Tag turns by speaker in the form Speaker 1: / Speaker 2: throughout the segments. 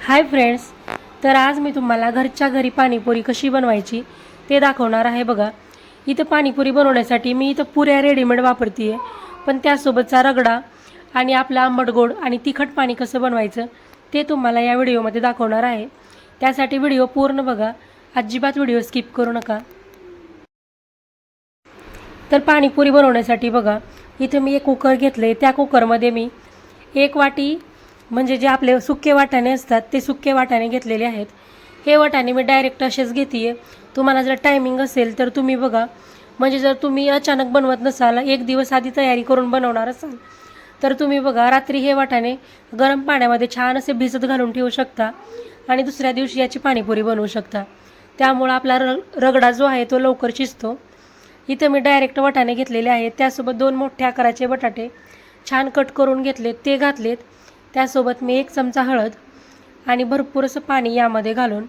Speaker 1: Hi friends तर आज मी तुम्हाला घरच्या घरी पाणीपुरी कशी बनवायची ते दाखवणार आहे बघा. इथं पाणीपुरी बनवण्यासाठी मी इथं पुऱ्या रेडीमेड वापरते आहे पण त्यासोबतचा रगडा आणि आपला आंबट गोड आणि तिखट पाणी कसं बनवायचं ते तुम्हाला या व्हिडिओमध्ये दाखवणार आहे. त्यासाठी व्हिडिओ पूर्ण बघा. अजिबात व्हिडिओ स्किप करू नका. तर पाणीपुरी बनवण्यासाठी बघा इथं मी एक कुकर घेतलं आहे त्या कुकरमध्ये मी एक वाटी म्हणजे जे आपले सुके वाटाणे असतात ते सुके वाटाणे घेतलेले आहेत. हे वाटाणे मी डायरेक्ट असेच घेते आहे तुम्हाला जर टायमिंग असेल तर तुम्ही बघा. म्हणजे जर तुम्ही अचानक बनवत नसाल एक दिवस आधी तयारी करून बनवणार असाल तर तुम्ही बघा रात्री हे वाटाणे गरम पाण्यामध्ये छान असे भिजत घालून ठेवू शकता आणि दुसऱ्या दिवशी याची पाणीपुरी बनवू शकता. त्यामुळं आपला र रगडा जो आहे तो लवकर शिजतो. इथं मी डायरेक्ट वाटाणे घेतलेले आहेत. त्यासोबत दोन मोठ्या आकाराचे बटाटे छान कट करून घेतलेत ते घातलेत. त्यासोबत मी एक चमचा हळद आणि भरपूर असं पाणी यामध्ये घालून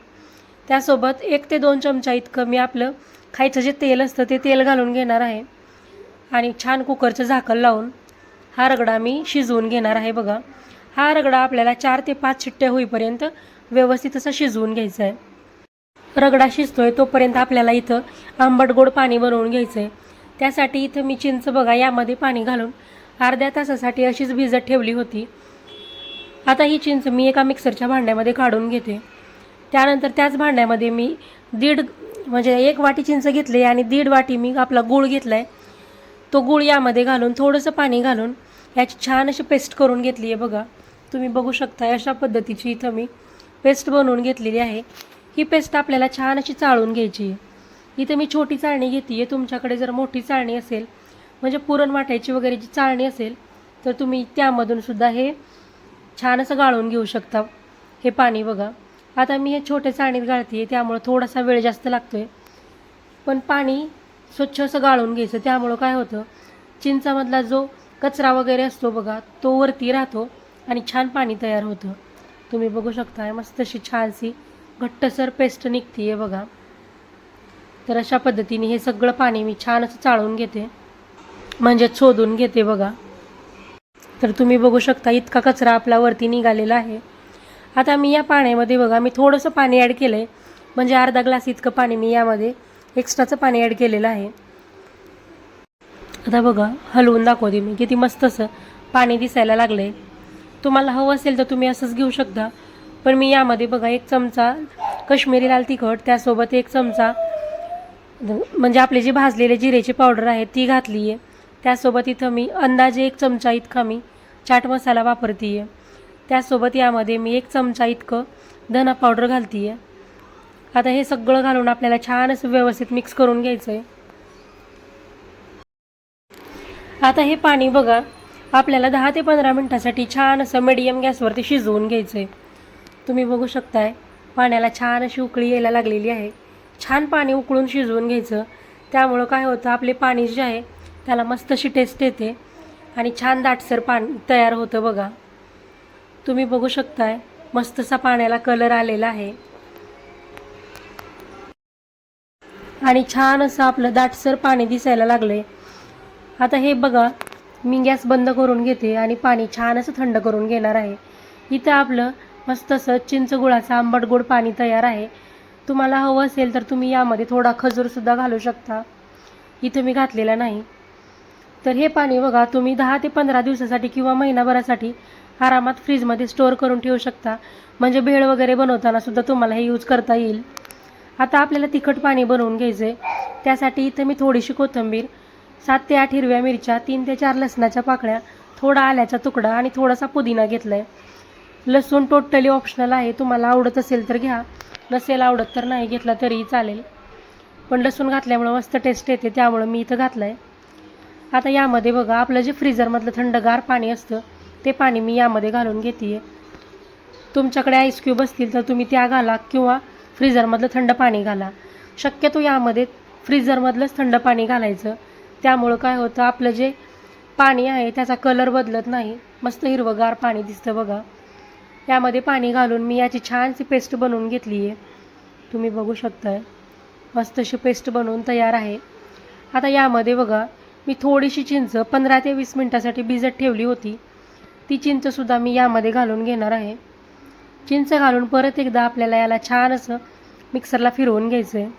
Speaker 1: त्यासोबत एक ते दोन चमचा इतकं मी आपलं खायचं जे तेल असतं ते तेल घालून घेणार आहे. आणि छान कुकरचं झाकण लावून हा रगडा मी शिजवून घेणार आहे बघा. हा रगडा आपल्याला चार ते पाच शिट्ट्या होईपर्यंत व्यवस्थित असा शिजवून घ्यायचा आहे. रगडा शिजतोय तोपर्यंत आपल्याला इथं आंबट गोड पाणी बनवून घ्यायचं आहे त्यासाठी इथं मी चिंच बघा यामध्ये पाणी घालून अर्ध्या तासासाठी अशीच भिजत ठेवली होती. आता ही चिंच मी एका मिक्सरच्या भांड्यामध्ये काढून घेते. त्यानंतर त्याच भांड्यामध्ये मी दीड म्हणजे एक वाटी चिंच घेतली आणि दीड वाटी मी आपला गूळ घेतला आहे तो गूळ यामध्ये घालून थोडंसं पाणी घालून याची छान अशी पेस्ट करून घेतली आहे बघा. तुम्ही बघू शकता अशा पद्धतीची इथं मी पेस्ट बनवून घेतलेली आहे. ही पेस्ट आपल्याला छान अशी चाळून घ्यायची आहे. इथं मी छोटी चाळणी घेते आहे तुमच्याकडे जर मोठी चाळणी असेल म्हणजे पुरण वाटायची वगैरे जी चाळणी असेल तर तुम्ही त्यामधून सुद्धा हे छान असं गाळून घेऊ शकता. हे पाणी बघा. आता मी हे छोट्या चाळणीत गाळते आहे त्यामुळं थोडासा वेळ जास्त लागतो आहे पण पाणी स्वच्छ असं गाळून घ्यायचं त्यामुळं काय होतं चिंचामधला जो कचरा वगैरे असतो बघा तो वरती राहतो आणि छान पाणी तयार होतं. तुम्ही बघू शकता मस्त अशी छानशी घट्टसर पेस्ट निघते आहे बघा. तर अशा पद्धतीने हे सगळं पाणी मी छान असं चाळून घेते. म्हणजे शोधून घेते बघा. तर तुम्ही बघू शकता इतका कचरा आपला वरती निघालेला आहे. आता मी या पाण्यामध्ये बघा मी थोडंसं पाणी ॲड केलं आहे म्हणजे अर्धा ग्लास इतकं पाणी मी यामध्ये एक्स्ट्राचं पाणी ॲड केलेलं आहे. आता बघा हलवून दाखवते मी. किती मस्त असं पाणी दिसायला लागलं आहे तुम्हाला हवं असेल तर तुम्ही असंच घेऊ शकता. पण मी यामध्ये बघा एक चमचा कश्मीरी लाल तिखट त्यासोबत एक चमचा म्हणजे आपले जे भाजलेले जिरेची पावडर आहे ती घातली आहे त्यासोबत इथं मी अंदाजे एक चमचा इतका मी चाट मसाला वापरते आहे त्यासोबत यामध्ये मी एक चमचा इतकं धना पावडर घालते आहे आता हे सगळं घालून आपल्याला छान असं व्यवस्थित मिक्स करून घ्यायचं आहे आता हे पाणी बघा आपल्याला दहा ते पंधरा मिनटासाठी छान असं मिडियम गॅसवरती शिजवून घ्यायचं आहे तुम्ही बघू शकताय पाण्याला छान अशी उकळी यायला लागलेली आहे. छान पाणी उकळून शिजवून घ्यायचं. त्यामुळं काय होतं आपले पाणी जे आहे त्याला मस्त अशी टेस्ट येते. आणि छान दाटसर पाणी तयार होतं बघा. तुम्ही बघू शकताय मस्तसा पाण्याला कलर आलेला आहे. आणि छान असं आपलं दाटसर पाणी दिसायला लागलंय. आता हे बघा मी गॅस बंद करून घेते आणि पाणी छान असं थंड करून घेणार आहे. इथं आपलं मस्त असं चिंच गुळाचं आंबट गोड पाणी तयार आहे. तुम्हाला हवं असेल तर तुम्ही यामध्ये थोडा खजूरसुद्धा घालू शकता. इथं मी घातलेला नाही. तर हे पाणी बघा तुम्ही दहा ते पंधरा दिवसासाठी किंवा महिनाभरासाठी आरामात फ्रीजमध्ये स्टोअर करून ठेवू शकता. म्हणजे भेळ वगैरे बनवताना सुद्धा तुम्हाला हे यूज करता येईल. आता आपल्याला तिखट पाणी बनवून घ्यायचं आहे त्यासाठी इथं मी थोडीशी कोथिंबीर सात ते आठ हिरव्या मिरच्या तीन ते चार लसणाच्या पाकळ्या थोडा आल्याचा तुकडा आणि थोडासा पुदिना घेतला आहे लसूण टोटली ऑप्शनल आहे. तुम्हाला आवडत असेल तर घ्या. नसेल आवडत तर नाही घेतला तरीही चालेल. पण लसूण घातल्यामुळं मस्त टेस्ट येते. त्यामुळं मी इथं घातलं आहे आता यामध्ये बघा आपलं जे फ्रीजरमधलं थंडगार पाणी असतं ते पाणी मी यामध्ये घालून घेते तुमच्याकडे आईस क्यूब असतील तर तुम्ही त्या घाला किंवा फ्रीजरमधलं थंड पाणी घाला. शक्यतो यामध्ये फ्रीजरमधलंच थंड पाणी घालायचं. त्यामुळं काय होतं आपलं जे पाणी आहे त्याचा कलर बदलत नाही. मस्त हिरवंगार पाणी दिसतं बघा. यामध्ये पाणी घालून मी याची छानशी पेस्ट बनवून घेतली आहे तुम्ही बघू शकताय. मस्त अशी पेस्ट बनवून तयार आहे. आता यामध्ये बघा मी थोडीशी चिंच पंधरा ते वीस मिनटासाठी भिजत ठेवली होती. ती चिंचसुद्धा मी यामध्ये घालून घेणार आहे. चिंच घालून परत एकदा आपल्याला याला छान असं मिक्सरला फिरवून घ्यायचं आहे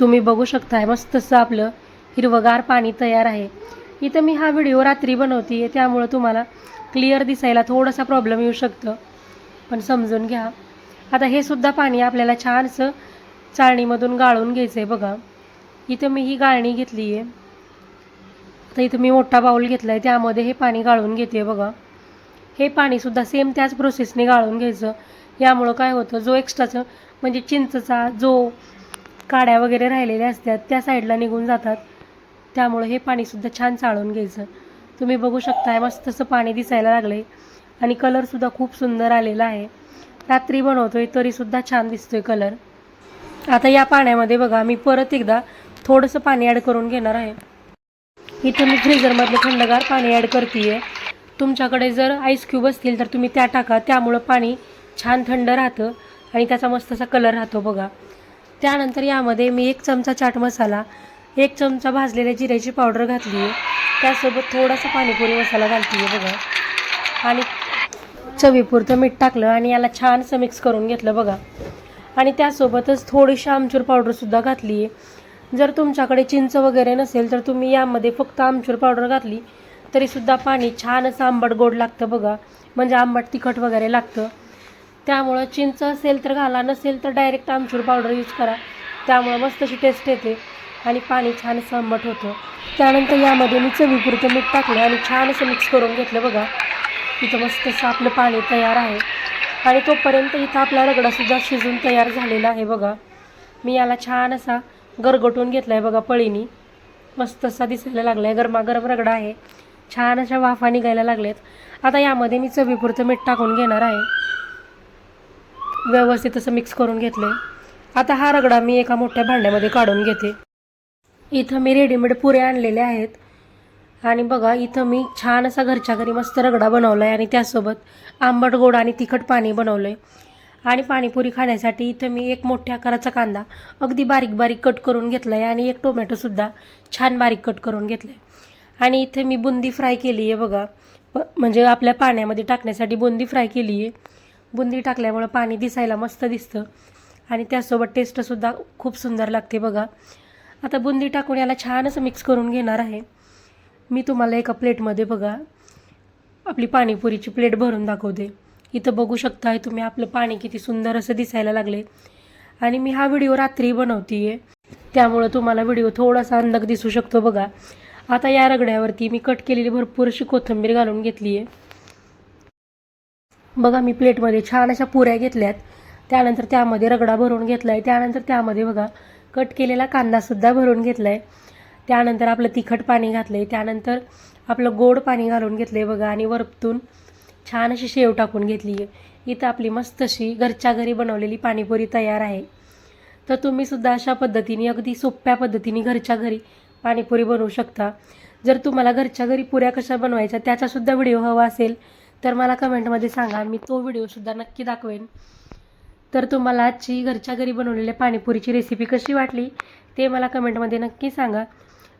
Speaker 1: तुम्ही बघू शकताय मस्तसं आपलं हिरवगार पाणी तयार आहे. इथं मी हा व्हिडिओ रात्री बनवते आहे त्यामुळं तुम्हाला क्लिअर दिसायला थोडासा प्रॉब्लेम येऊ शकतं. पण समजून घ्या. आता हे सुद्धा पाणी आपल्याला छानसं चाळणीमधून गाळून घ्यायचं आहे बघा. इथं मी ही गाळणी घेतली आहे आता इथं मी मोठा बाऊल घेतला आहे त्यामध्ये हे पाणी गाळून घेते बघा. हे पाणीसुद्धा सेम त्याच प्रोसेसने गाळून घ्यायचं. यामुळं काय होतं जो एक्स्ट्राचं म्हणजे चिंचचा जो काड्या वगैरे राहिलेल्या असतात त्या साईडला निघून जातात. त्यामुळं हे पाणीसुद्धा छान चाळून घ्यायचं. तुम्ही बघू शकताय मस्त तसं पाणी दिसायला लागलं आहे आणि कलरसुद्धा खूप सुंदर आलेला आहे. रात्री बनवतो आहे तरीसुद्धा छान दिसतोय कलर आता या पाण्यामध्ये बघा मी परत एकदा थोडंसं पाणी ॲड करून घेणार आहे. इथं मी फ्रीजरमधलं थंडगार पाणी ॲड करते आहे तुमच्याकडे जर आईस क्यूब असतील तर तुम्ही त्या टाका. त्यामुळं पाणी छान थंड राहतं आणि त्याचा मस्त असा कलर राहतो बघा. त्यानंतर यामध्ये मी एक चमचा चाट मसाला एक चमचा भाजलेल्या जिऱ्याची पावडर घातली आहे त्यासोबत थोडासा पाणीपुरी मसाला घालते आहे बघा. आणि चवीपुरतं मीठ टाकलं आणि याला छानसं मिक्स करून घेतलं बघा. आणि त्यासोबतच थोडीशी आमचूर पावडरसुद्धा घातली. आहे जर तुमच्याकडे चिंच वगैरे नसेल तर तुम्ही यामध्ये फक्त आमचूर पावडर घातली तरीसुद्धा पाणी छानच आंबट गोड लागतं बघा. म्हणजे आंबट तिखट वगैरे लागतं. त्यामुळं चिंच असेल तर घाला नसेल तर डायरेक्ट आमचूर पावडर यूज करा. त्यामुळं मस्त अशी टेस्ट येते आणि पाणी छान आंबट होतं. त्यानंतर यामध्ये मी चवीपुरतं मीठ टाकलं आणि छान असं मिक्स करून घेतलं बघा. इथं मस्त असं आपलं पाणी तयार आहे. आणि तोपर्यंत इथं आपला रगडासुद्धा शिजून तयार झालेला आहे बघा. मी याला छान असा गरगटून घेतला आहे बघा पळीनी. मस्त असा दिसायला लागला आहे गरमागरम रगडा आहे. छान अशा वाफा निघायला लागल्यात. आता यामध्ये मी चवीपुरतं मीठ टाकून घेणार आहे. व्यवस्थित असं मिक्स करून घेतलं आता हा रगडा मी एका मोठ्या भांड्यामध्ये काढून घेते. इथं मी रेडीमेड पुऱ्या आणलेल्या आहेत. आणि बघा इथं मी छान असा घरच्या घरी मस्त रगडा बनवला आहे आणि त्यासोबत आंबट गोड आणि तिखट पाणी बनवलं आहे आणि पाणीपुरी खाण्यासाठी इथं मी एक मोठ्या आकाराचा कांदा अगदी बारीक बारीक कट करून घेतला आहे आणि एक टोमॅटोसुद्धा छान बारीक कट करून घेतलं आहे आणि इथे मी बुंदी फ्राय केली आहे बघा. प म्हणजे आपल्या पाण्यामध्ये टाकण्यासाठी बुंदी फ्राय केली आहे बुंदी टाकल्यामुळं पाणी दिसायला मस्त दिसतं. आणि त्यासोबत टेस्टसुद्धा खूप सुंदर लागते बघा. आता बुंदी टाकून याला छान असं मिक्स करून घेणार आहे. मी तुम्हाला एका प्लेटमध्ये बघा आपली पाणीपुरीची प्लेट भरून दाखवते. इथं बघू शकताय तुम्ही आपलं पाणी किती सुंदर असं दिसायला लागले आणि मी हा व्हिडिओ रात्री बनवते आहे त्यामुळं तुम्हाला व्हिडिओ थोडासा अंधक दिसू शकतो बघा. आता या रगड्यावरती मी कट केलेली भरपूर अशी कोथिंबीर घालून घेतली आहे बघा मी प्लेटमध्ये छान अशा पुऱ्या घेतल्यात. त्यानंतर त्यामध्ये रगडा भरून घेतला आहे त्यानंतर त्यामध्ये बघा कट केलेला कांदासुद्धा भरून घेतला आहे त्यानंतर आपलं तिखट पाणी घातलं आहे त्यानंतर आपलं गोड पाणी घालून घेतलं आहे बघा आणि वरतून छान अशी शेव टाकून घेतली. आहे इथं आपली मस्त अशी घरच्या घरी बनवलेली पाणीपुरी तयार आहे. तर तुम्हीसुद्धा अशा पद्धतीने अगदी सोप्या पद्धतीने घरच्या घरी पाणीपुरी बनवू शकता. जर तुम्हाला घरच्या घरी पुऱ्या कशा बनवायच्या त्याचासुद्धा व्हिडिओ हवा असेल तर मला कमेंटमध्ये सांगा. मी तो व्हिडिओसुद्धा नक्की दाखवेन. तर तुम्हाला आजची घरच्या घरी बनवलेल्या पाणीपुरीची रेसिपी कशी वाटली ते मला कमेंटमध्ये नक्की सांगा.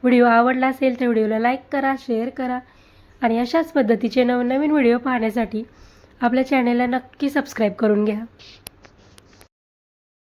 Speaker 1: व्हिडिओ आवडला असेल तर व्हिडिओला लाईक करा शेअर करा आणि अशाच पद्धतीचे नवनवीन व्हिडिओ पाहण्यासाठी आपल्या चॅनेलला नक्की सबस्क्राईब करून घ्या.